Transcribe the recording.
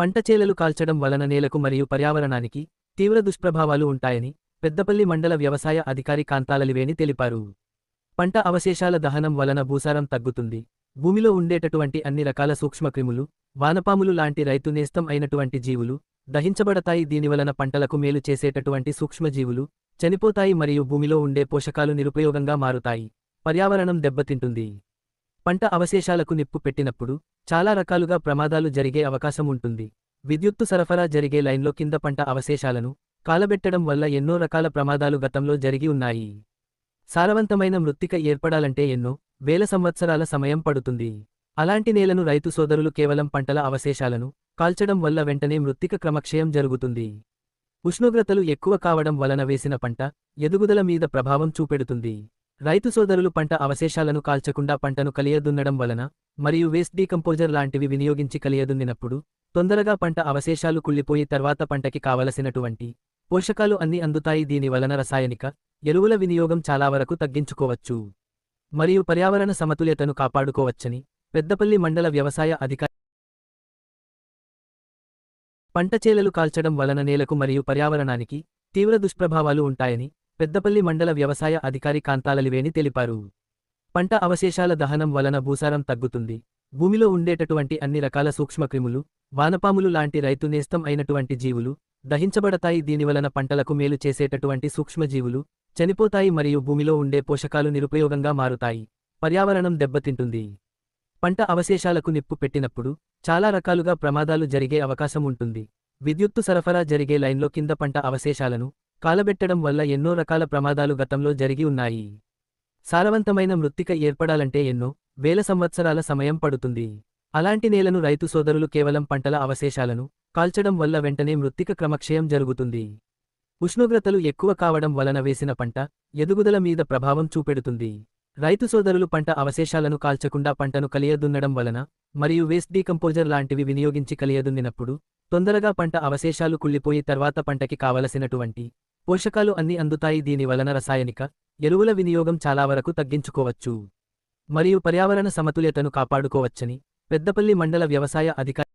పంట చేలలు కాల్చడం వలన నేలకు మరియు పర్యావరణానికి తీవ్ర దుష్ప్రభావాలు ఉంటాయని పెద్దపల్లి మండల వ్యవసాయ అధికారి కాంతాలలివేని తెలిపారు. పంట అవశేషాల దహనం వలన భూసారం తగ్గుతుంది. భూమిలో ఉండేటటువంటి అన్ని రకాల సూక్ష్మక్రిములు వానపాములు లాంటి రైతు నేస్తం అయినటువంటి జీవులు దహించబడతాయి. దీనివలన పంటలకు మేలు చేసేటటువంటి సూక్ష్మజీవులు చనిపోతాయి మరియు భూమిలో ఉండే పోషకాలు నిరుపయోగంగా మారుతాయి. పర్యావరణం దెబ్బతింటుంది. పంట అవశేషాలకు నిప్పు పెట్టినప్పుడు చాలా రకాలుగా ప్రమాదాలు జరిగే అవకాశం ఉంటుంది. విద్యుత్తు సరఫరా జరిగే లైన్లో కింద పంట అవశేషాలను కాలబెట్టడం వల్ల ఎన్నో రకాల ప్రమాదాలు గతంలో జరిగి ఉన్నాయి. సారవంతమైన మృత్తిక ఏర్పడాలంటే ఎన్నో వేల సంవత్సరాల సమయం పడుతుంది. అలాంటి నేలను రైతు సోదరులు కేవలం పంటల అవశేషాలను కాల్చడం వల్ల వెంటనే మృత్తిక క్రమక్షయం జరుగుతుంది. ఉష్ణోగ్రతలు ఎక్కువ కావడం వలన వేసిన పంట ఎదుగుదల మీద ప్రభావం చూపెడుతుంది. రైతు సోదరులు పంట అవశేషాలను కాల్చకుండా పంటను కలియదున్నడం వలన మరియు వేస్ట్ డీకంపోజర్ లాంటివి వినియోగించి కలియదున్నినప్పుడు తొందరగా పంట అవశేషాలు కుళ్ళిపోయి తర్వాత పంటకి కావలసినటువంటి పోషకాలు అన్ని అందుతాయి. దీని వలన రసాయనిక ఎరువుల వినియోగం చాలా వరకు తగ్గించుకోవచ్చు. మరియు పర్యావరణ సమతుల్యతను కాపాడుకోవచ్చని పెద్దపల్లి మండల వ్యవసాయ అధికారి పంట చేలలు కాల్చడం వలన నేలకు మరియు పర్యావరణానికి తీవ్ర దుష్ప్రభావాలు ఉంటాయని పెద్దపల్లి మండల వ్యవసాయ అధికారి కాంతాలలివేని తెలిపారు. పంట అవశేషాల దహనం వలన భూసారం తగ్గుతుంది. భూమిలో ఉండేటటువంటి అన్ని రకాల సూక్ష్మక్రిములు వానపాములు లాంటి రైతు నేస్తం అయినటువంటి జీవులు దహించబడతాయి. దీనివలన పంటలకు మేలు చేసేటటువంటి సూక్ష్మజీవులు చనిపోతాయి మరియు భూమిలో ఉండే పోషకాలు నిరుపయోగంగా మారుతాయి. పర్యావరణం దెబ్బతింటుంది. పంట అవశేషాలకు నిప్పు పెట్టినప్పుడు చాలా రకాలుగా ప్రమాదాలు జరిగే అవకాశం ఉంటుంది. విద్యుత్తు సరఫరా జరిగే లైన్లో కింద పంట అవశేషాలను కాలబెట్టడం వల్ల ఎన్నో రకాల ప్రమాదాలు గతంలో జరిగి ఉన్నాయి. సారవంతమైన మృత్తిక ఏర్పడాలంటే ఎన్నో వేల సంవత్సరాల సమయం పడుతుంది. అలాంటి నేలను రైతు సోదరులు కేవలం పంటల అవశేషాలను కాల్చడం వల్ల వెంటనే మృత్తిక క్రమక్షయం జరుగుతుంది. ఉష్ణోగ్రతలు ఎక్కువ కావడం వలన వేసిన పంట ఎదుగుదల మీద ప్రభావం చూపెడుతుంది. రైతు సోదరులు పంట అవశేషాలను కాల్చకుండా పంటను కలియదున్నడం వలన మరియు వేస్ట్ డీకంపోజర్ లాంటివి వినియోగించి కలియదున్నినప్పుడు తొందరగా పంట అవశేషాలు కుళ్ళిపోయి తర్వాత పంటకి కావలసినటువంటి పోషకాలు అన్ని అందుతాయి. దీని వలన రసాయనిక ఎరువుల వినియోగం చాలా వరకు తగ్గించుకోవచ్చు. మరియు పర్యావరణ సమతుల్యతను కాపాడుకోవచ్చని పెద్దపల్లి మండల వ్యవసాయ అధికారి